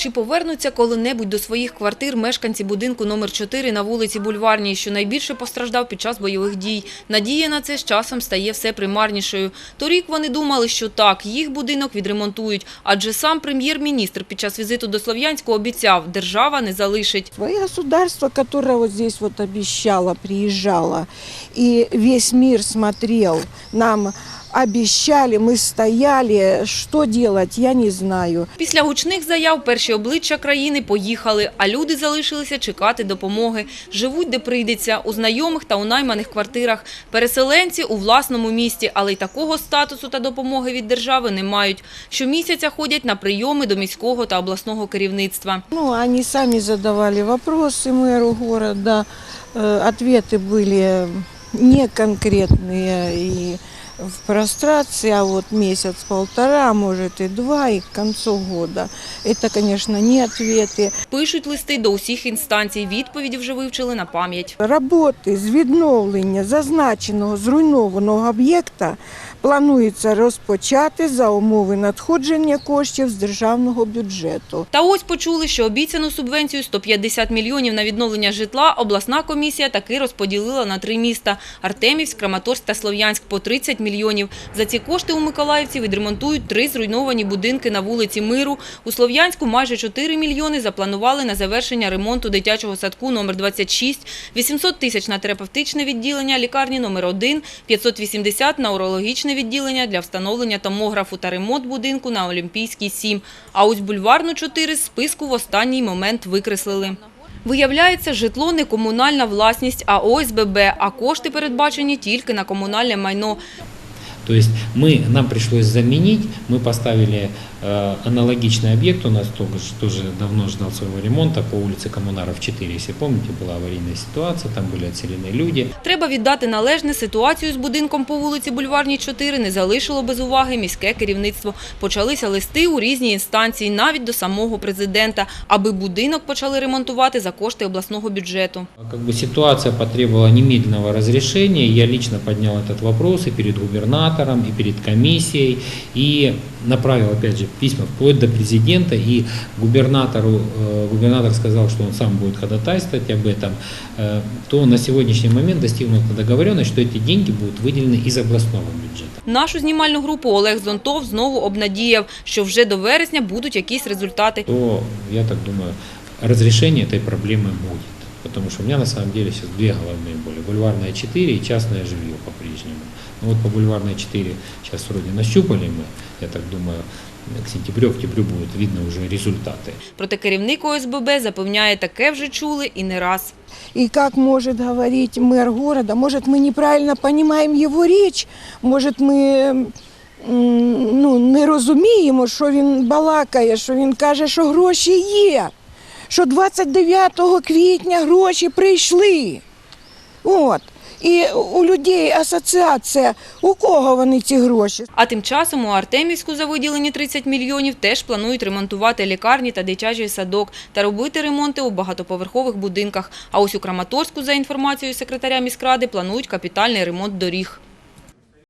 Чи повернуться коли-небудь до своїх квартир мешканці будинку номер 4 на вулиці Бульварній, що найбільше постраждав під час бойових дій? Надія на це з часом стає все примарнішою. Торік вони думали, що так, їх будинок відремонтують, адже сам прем'єр-міністр під час візиту до Слов'янську обіцяв, держава не залишить. Свое государство, вот здесь вот обещало, приезжало, и весь мир смотрел, нам обещали, мы стояли, что делать, я не знаю. Після гучних заяв перші обличчя країни поїхали, а люди залишилися чекати допомоги. Живуть, де прийдеться, у знайомих та у найманих квартирах. Переселенці у власному місті, але й такого статусу та допомоги від держави не мають. Щомісяця ходять на прийоми до міського та обласного керівництва. Ну, они сами задавали вопросы мэру города, э, ответы были неконкретные и в прострации, а вот месяц-полтора, может и два, и к концу года. Это, конечно, не ответы. Пишуть листи до усіх інстанцій. Відповіді вже вивчили на пам'ять. Роботи з відновлення зазначеного зруйнованого об'єкта планується розпочати за умови надходження коштів з державного бюджету. Та ось почули, що обіцяну субвенцію 150 мільйонів на відновлення житла обласна комісія таки розподілила на три міста – Артемівськ, Краматорськ та Слов'янськ по 30 мільйонів. За ці кошти у Миколаївці відремонтують три зруйновані будинки на вулиці Миру. У Слов'янську майже 4 мільйони запланували на завершення ремонту дитячого садку номер 26, 800 тисяч на терапевтичне відділення лікарні номер 1, 580 на урологічне відділення для встановлення томографу та ремонт будинку на Олімпійській 7. А ось бульварну 4 з списку в останній момент викреслили. Виявляється, житло не комунальна власність, а ОСББ, а кошти передбачені тільки на комунальне майно. То есть мы, нам пришлось заменить, мы поставили э, аналогичный объект, у нас тоже, тоже давно ждал своего ремонта по улице Коммунаров 4, если помните, была аварийная ситуация, там были отселены люди. Треба віддати належне, ситуацію з будинком по вулиці Бульварній 4 не залишило без уваги міське керівництво. Почалися листи у різні інстанції, навіть до самого президента, аби будинок почали ремонтувати за кошти обласного бюджету. Как бы ситуация потребовала немедленного разрешения, я лично поднял этот вопрос и перед губернатором, и перед комиссией, и направил, опять же, письма вплоть до президента, и губернатору, э, губернатор сказал, что он сам будет ходатайствовать об этом, э, то на сегодняшний момент достигнута договоренность, что эти деньги будут выделены из областного бюджета. Нашу знімальну групу Олег Зонтов знову обнадіяв, що вже до вересня будуть якісь результати. То, я так думаю, разрешение этой проблемы будет. Потому что у меня на самом деле сейчас две головные боли. Бульварная 4 и частное жилье по-прежнему. Ну вот по бульварной 4 сейчас вроде нащупали мы, я так думаю, к сентябрю-октябрю будут видно уже результаты. Проте керівник ОСББ запевняє, таке вже чули і не раз. И как может говорить мэр города, может мы неправильно понимаем его речь, может ми м, ну, не розуміємо, що він балакає, що він каже, що гроші є, що 29 квітня гроші прийшли. От. І у людей асоціація, у кого вони ці гроші? А тим часом у Артемівську за виділені 30 мільйонів теж планують ремонтувати лікарні та дитячий садок та робити ремонти у багатоповерхових будинках. А ось у Краматорську, за інформацією секретаря міськради, планують капітальний ремонт доріг.